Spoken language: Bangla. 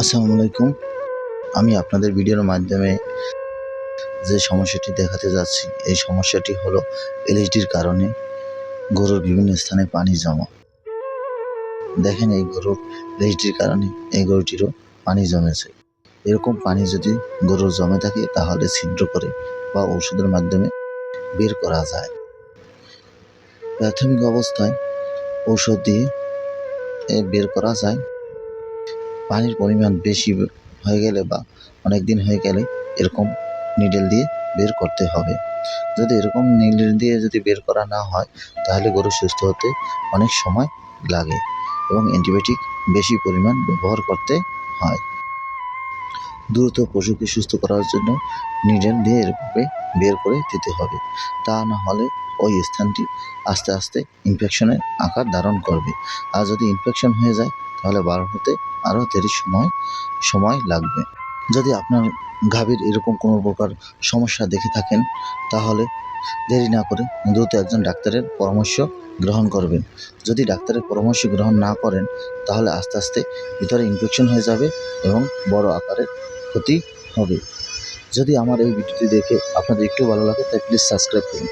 আসসালামু আলাইকুম। আমি আপনাদের ভিডিওর মাধ্যমে যে সমস্যাটি দেখাতে যাচ্ছি, এই সমস্যাটি হলো এলএইচডির কারণে গরুর বিভিন্ন স্থানে পানি জমা। দেখেন এই গরুর এলএইচডির কারণে এই গরুটিরও পানি জমেছে। এরকম পানি যদি গরুর জমে থাকে, তাহলে ছিদ্র করে বা ওষুধের মাধ্যমে বের করা যায়। প্রাথমিক অবস্থায় ঔষধ দিয়ে বের করা যায়। পানির পরিমাণ বেশি হয়ে গেলে বা অনেক দিন হয়ে গেলে এরকম নিডেল দিয়ে বের করতে হবে। যদি এরকম নিডেল দিয়ে যদি বের করা না হয়, তাহলে গরু সুস্থ হতে অনেক সময় লাগে এবং অ্যান্টিবায়োটিক বেশি পরিমাণ ব্যবহার করতে হয়। দ্রুত পশুকে সুস্থ করার জন্য নিডেল দিয়ে এরভাবে বের করে দিতে হবে। তা না হলে ওই স্থানটি আস্তে আস্তে ইনফেকশনের আকার ধারণ করবে। আর যদি ইনফেকশন হয়ে যায়, তাহলে বার হতে আরও দেরি সময় সময় লাগবে। যদি আপনার গাভীর এরকম কোনো প্রকার সমস্যা দেখে থাকেন, তাহলে দেরি না করে দ্রুত একজন ডাক্তারের পরামর্শ গ্রহণ করবেন। যদি ডাক্তারের পরামর্শ গ্রহণ না করেন, তাহলে আস্তে আস্তে ভিতরে ইনফেকশন হয়ে যাবে এবং বড় আকারের ক্ষতি হবে। যদি আমার এই ভিডিওটি দেখে আপনাদের একটু ভালো লাগে তাই প্লিজ সাবস্ক্রাইব করুন।